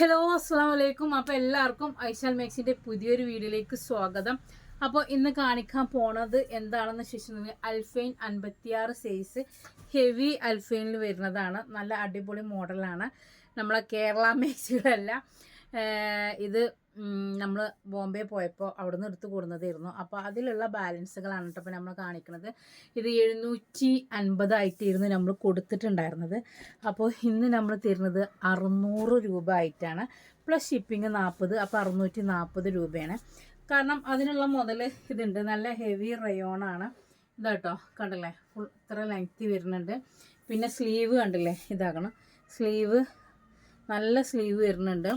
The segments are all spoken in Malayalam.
ഹലോ അസ്സാം വലൈക്കും അപ്പോൾ എല്ലാവർക്കും ഐശാൽ മാക്സിന്റെ പുതിയൊരു വീഡിയോയിലേക്ക് സ്വാഗതം. അപ്പോൾ ഇന്ന് കാണിക്കാൻ പോണത് എന്താണെന്ന് ചോദിച്ചിട്ടുണ്ടെങ്കിൽ അൽഫൈൻ അൻപത്തിയാറ് സൈസ് ഹെവി അൽഫൈനിൽ വരുന്നതാണ്. നല്ല അടിപൊളി മോഡലാണ് നമ്മളെ കേരള മേക്സികളല്ല. ഇത് നമ്മൾ ബോംബെ പോയപ്പോൾ അവിടെ നിന്ന് എടുത്ത് കൂടുന്നതായിരുന്നു. അപ്പോൾ അതിലുള്ള ബാലൻസുകളാണ് കേട്ടോ ഇപ്പോൾ നമ്മൾ കാണിക്കുന്നത് ഇത് എഴുന്നൂറ്റി അൻപതായിട്ടായിരുന്നു നമ്മൾ കൊടുത്തിട്ടുണ്ടായിരുന്നത്. അപ്പോൾ ഇന്ന് നമ്മൾ തരുന്നത് അറുന്നൂറ് രൂപ ആയിട്ടാണ്. പ്ലസ് ഷിപ്പിംഗ് നാൽപ്പത് അപ്പോൾ അറുന്നൂറ്റി നാൽപ്പത് രൂപയാണ്. കാരണം അതിനുള്ള മുതൽ ഇതുണ്ട്. നല്ല ഹെവി റയോണാണ് ഇതാട്ടോ കണ്ടല്ലേ? ഫുൾ ഇത്ര ലെങ്ത്തി വരുന്നുണ്ട്. പിന്നെ സ്ലീവ് കണ്ടില്ലേ? ഇതാക്കണം സ്ലീവ് നല്ല സ്ലീവ് വരുന്നുണ്ട്.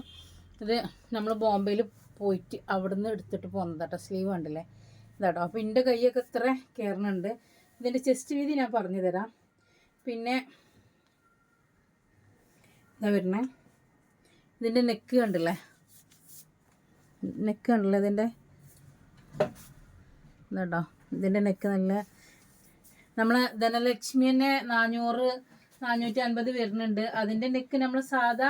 ഇത് നമ്മൾ ബോംബെയിൽ പോയിട്ട് അവിടുന്ന് എടുത്തിട്ട് പോകുന്നത് കേട്ടോ സ്ലീവ് ഉണ്ടല്ലേ ഇതാട്ടോ. അപ്പോൾ എന്റെ കൈയൊക്കെ ഇത്ര കയറുന്നുണ്ട് ഇതിന്റെ ചെസ്റ്റ് വീതി ഞാൻ പറഞ്ഞു തരാം പിന്നെ ഇതാ വരണേ. ഇതിന്റെ നെക്ക് കണ്ടില്ലേ? നെക്ക് കണ്ടില്ലേ ഇതിന്റെ ഇതാട്ടോ. ഇതിന്റെ നെക്ക് നല്ല നമ്മൾ ധനലക്ഷ്മി തന്നെ നാനൂറ് നാനൂറ്റി അൻപത് വരുന്നുണ്ട് അതിന്റെ നെക്ക് നമ്മൾ സാധാ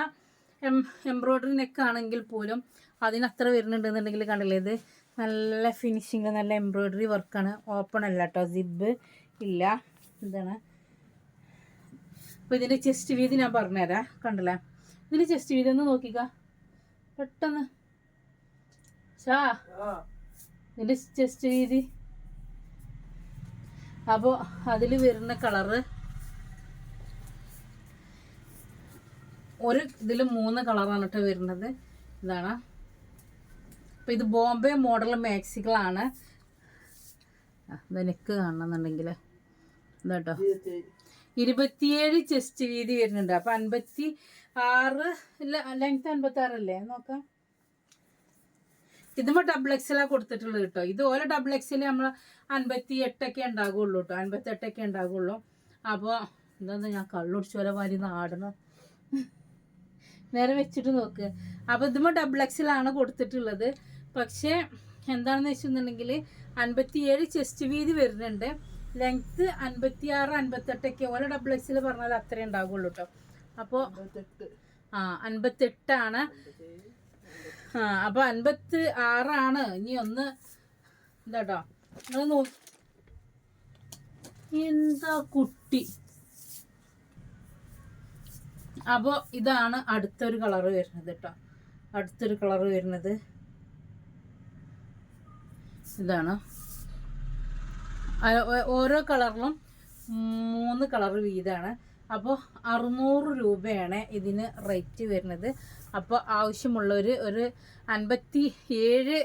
എം എംബ്രോയ്ഡറി നെക്ക് ആണെങ്കിൽ പോലും അതിനത്ര അത്ര വരുന്നുണ്ട് കണ്ടില്ലേ ഇത് നല്ല ഫിനിഷിങ് നല്ല എംബ്രോയ്ഡറി വർക്കാണ് ഓപ്പൺ അല്ല കേട്ടോ സിബ് ഇല്ല. എന്താണ് അപ്പോൾ ഇതിന്റെ ചെസ്റ്റ് വീതി ഞാൻ പറഞ്ഞുതരാം. കണ്ടില്ലേ? ഇതിന്റെ ചെസ്റ്റ് വീതി ഒന്ന് നോക്കിക്ക. പെട്ടെന്ന്. ഷാ ഇതിന്റെ ചെസ്റ്റ് വീതി. അപ്പോൾ അതിൽ വരുന്ന കളറ് ഒരു ഇതിൽ മൂന്ന് കളറാണ് കേട്ടോ വരുന്നത്. ഇതാണ്. അപ്പോൾ ഇത് ബോംബെ മോഡൽ മാക്സികളാണ്. നിനക്ക് നെക്ക് കാണണമെന്നുണ്ടെങ്കിൽ ഇതാട്ടോ ഇരുപത്തിയേഴ് ചെസ്റ്റ് വീതി വരുന്നുണ്ട്. അപ്പോൾ അൻപത്തി ആറ് ലെങ്ത് അൻപത്തി ആറല്ലേ നോക്കാം ഇതുമ്പോൾ ഡബിൾ എക്സലാണ് കൊടുത്തിട്ടുള്ളത് കേട്ടോ ഇത് ഓരോ ഡബിൾ എക്സൽ നമ്മൾ അൻപത്തി എട്ടൊക്കെ ഉണ്ടാകുള്ളൂ കേട്ടോ അൻപത്തി എട്ടൊക്കെ ഉണ്ടാകുള്ളൂ അപ്പോൾ എന്താ ഞാൻ കള്ളുടിച്ച് പോലെ വാരി നാടണം നേരെ വെച്ചിട്ട് നോക്കുക അപ്പോൾ ഇതുമ്പോൾ ഡബിൾ എക്സിലാണ് കൊടുത്തിട്ടുള്ളത്. പക്ഷേ എന്താണെന്ന് വെച്ചിട്ടുണ്ടെങ്കിൽ അൻപത്തിയേഴ് ചെസ്റ്റ് വീതി വരുന്നുണ്ട്. ലെങ്ത്ത് അൻപത്തി ആറ് അൻപത്തെട്ടൊക്കെ ഓരോ ഡബിൾ എക്സിൽ പറഞ്ഞാൽ അത്രേ ഉണ്ടാവുള്ളൂ കേട്ടോ അപ്പോൾ ആ അൻപത്തെട്ടാണ്. ആ അപ്പോൾ അൻപത്തി ആറാണ് ഇനി ഒന്ന് എന്താട്ടോ നിങ്ങൾ എന്താ കുട്ടി? അപ്പോൾ ഇതാണ് അടുത്തൊരു കളർ വരുന്നത് കേട്ടോ. അടുത്തൊരു കളർ വരുന്നത്. ഇതാണ്. ഓരോ കളറിലും മൂന്ന് കളർ വീതമാണ് അപ്പോൾ അറുന്നൂറ് രൂപയാണ് ഇതിന് റേറ്റ് വരുന്നത്. അപ്പോൾ ആവശ്യമുള്ളവർ ഒരു അൻപത്തി ഏഴ്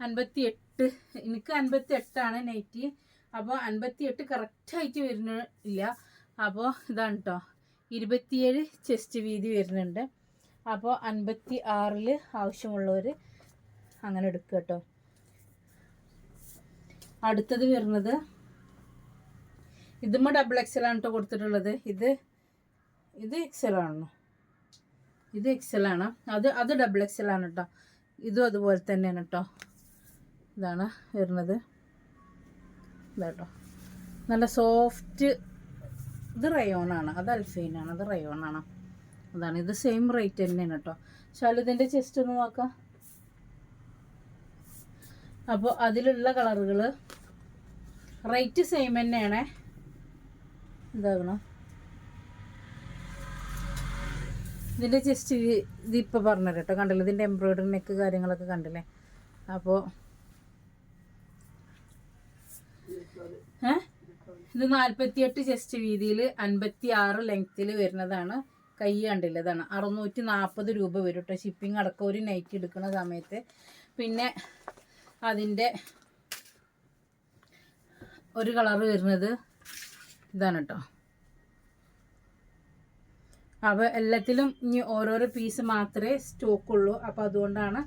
അൻപത്തി എട്ട് എനിക്ക് അൻപത്തി എട്ടാണ് നൈറ്റി അപ്പോൾ അൻപത്തി എട്ട് കറക്റ്റായിട്ട് വരുന്നില്ല അപ്പോൾ ഇതാണ് കേട്ടോ ഇരുപത്തിയേഴ് ചെസ്റ്റ് വീതി വരുന്നുണ്ട്. അപ്പോൾ അൻപത്തി ആറിൽ ആവശ്യമുള്ളവർ അങ്ങനെ എടുക്കുക കേട്ടോ. അടുത്തത് വരുന്നത് ഇതുമ്മ ഡബിൾ എക്സൽ ആണ് കേട്ടോ കൊടുത്തിട്ടുള്ളത്. ഇത് ഇത് എക്സൽ ആണോ ഇത് എക്സൽ ആണ്. അത് അത് ഡബിൾ എക്സൽ ആണ് കേട്ടോ ഇതും അതുപോലെ തന്നെയാണ് കേട്ടോ ഇതാണ് വരുന്നത്. ഇതാട്ടോ നല്ല സോഫ്റ്റ് ഇത് റയോണാണ്. അത് അൽഫൈനാണ്. അത് റയോണാണ്. അതാണ്. ഇത് സെയിം റേറ്റ് തന്നെയാണ് കേട്ടോ ശാലുദിന്റെ ചെസ്റ്റ് ഒന്ന് നോക്കാം. അപ്പോൾ അതിലുള്ള കളറുകൾ റേറ്റ് സെയിം തന്നെയാണ്. എന്താകണം ഇതിന്റെ ചെസ്റ്റ് ഇതിപ്പോൾ പറഞ്ഞത് കേട്ടോ കണ്ടില്ലേ? ഇതിന്റെ എംബ്രോയിഡറി നെക്ക് കാര്യങ്ങളൊക്കെ കണ്ടില്ലേ? അപ്പോൾ ഇത് നാൽപ്പത്തിയെട്ട് ചെസ്റ്റ് വീതിയിൽ അൻപത്തി ആറ് ലെങ്ത്തിൽ വരുന്നതാണ്. കൈ കണ്ടില്ല? ഇതാണ്. അറുന്നൂറ്റി നാൽപ്പത് രൂപ വരും കേട്ടോ ഷിപ്പിംഗ് അടക്കം ഒരു നൈറ്റ് എടുക്കുന്ന സമയത്ത്. പിന്നെ അതിന്റെ ഒരു കളർ വരുന്നത് ഇതാണ് കേട്ടോ അപ്പോൾ എല്ലാത്തിലും ഇനി ഓരോരോ പീസ് മാത്രമേ സ്റ്റോക്കുള്ളൂ അപ്പോൾ അതുകൊണ്ടാണ്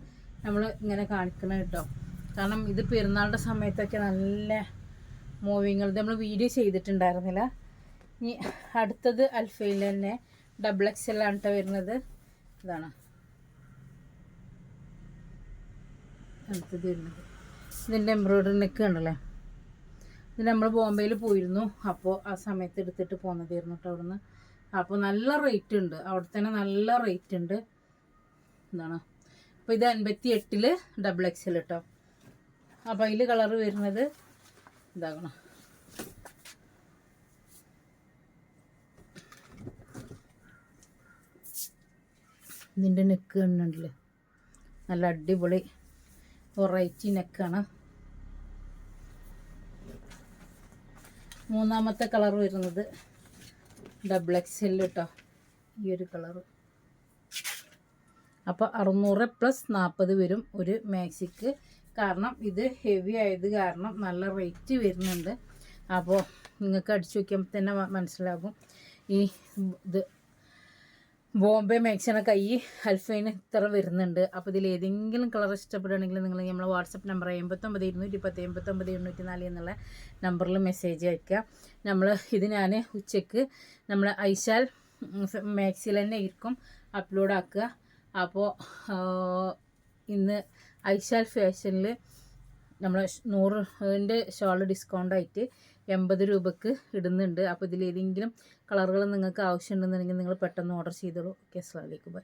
നമ്മൾ ഇങ്ങനെ കാണിക്കുന്നത് കേട്ടോ കാരണം ഇത് പെരുന്നാളുടെ സമയത്തൊക്കെ നല്ല മൂവിങ്ങൾ നമ്മൾ വീഡിയോ ചെയ്തിട്ടുണ്ടായിരുന്നില്ല. ഇനി അടുത്തത് അൽഫയിൽ തന്നെ ഡബിൾ എക്സ് എൽ ആണ് വരുന്നത്. ഇതാണ്. അടുത്തത് വരുന്നത്. ഇതിന്റെ എംബ്രോയ്ഡറി നെക്ക് കണ്ടല്ലേ? ഇത് നമ്മൾ ബോംബെയിൽ പോയിരുന്നു. അപ്പോൾ ആ സമയത്ത് എടുത്തിട്ട് പോന്നതായിരുന്നു കേട്ടോ അവിടുന്ന്. അപ്പോൾ നല്ല റേറ്റ് ഉണ്ട്. അവിടെ തന്നെ നല്ല റേറ്റ് ഉണ്ട്. എന്താണ് അപ്പോൾ ഇത് അൻപത്തി എട്ടിൽ ഡബിൾ എക്സ് എൽ കേട്ടോ അപ്പോൾ അതിൽ കളർ വരുന്നത് ഇതാകണം ഇതിന്റെ നെക്ക് കണ്ടുണ്ടല്ലേ നല്ല അടിപൊളി വെറൈറ്റി നെക്കാണ് മൂന്നാമത്തെ കളർ വരുന്നത് ഡബിൾ എക്സ് എൽ കേട്ടോ ഈ ഒരു കളറ് അപ്പോൾ അറുന്നൂറ് പ്ലസ് നാൽപ്പത് വരും ഒരു മാക്സിക്ക് കാരണം ഇത് ഹെവി ആയത് കാരണം നല്ല റേറ്റ് വരുന്നുണ്ട്. അപ്പോൾ നിങ്ങൾക്ക് അടിച്ചു വയ്ക്കുമ്പോൾ തന്നെ മനസ്സിലാകും. ഈ ഇത് ബോംബെ മാക്സിയുടെ കൈ അൽഫൈന് ഇത്ര വരുന്നുണ്ട്. അപ്പോൾ ഇതിൽ ഏതെങ്കിലും കളർ ഇഷ്ടപ്പെടുകയാണെങ്കിൽ നിങ്ങൾ നമ്മളെ വാട്സപ്പ് നമ്പർ എൺപത്തൊമ്പത് ഇരുന്നൂറ്റി പത്ത് എൺപത്തൊമ്പത് എണ്ണൂറ്റി നാല് എന്നുള്ള നമ്പറിൽ മെസ്സേജ് അയക്കുക. നമ്മൾ ഇത് ഞാൻ ഉച്ചയ്ക്ക് നമ്മൾ ഐശാൽ മാക്സിൽ തന്നെ ആയിരിക്കും അപ്ലോഡ് ആക്കുക. അപ്പോൾ ഇന്ന് ഐശാൽ ഫാഷനിൽ നമ്മൾ നൂറിന്റെ ഷോൾ ഡിസ്കൗണ്ട് ആയിട്ട് എൺപത് രൂപക്ക് ഇടുന്നുണ്ട്. അപ്പോൾ ഇതിലേതെങ്കിലും കളറുകൾ നിങ്ങൾക്ക് ആവശ്യമുണ്ടെന്നുണ്ടെങ്കിൽ നിങ്ങൾ പെട്ടെന്ന് ഓർഡർ ചെയ്തോളൂ. Okay അസ്ലാമലൈക്കും by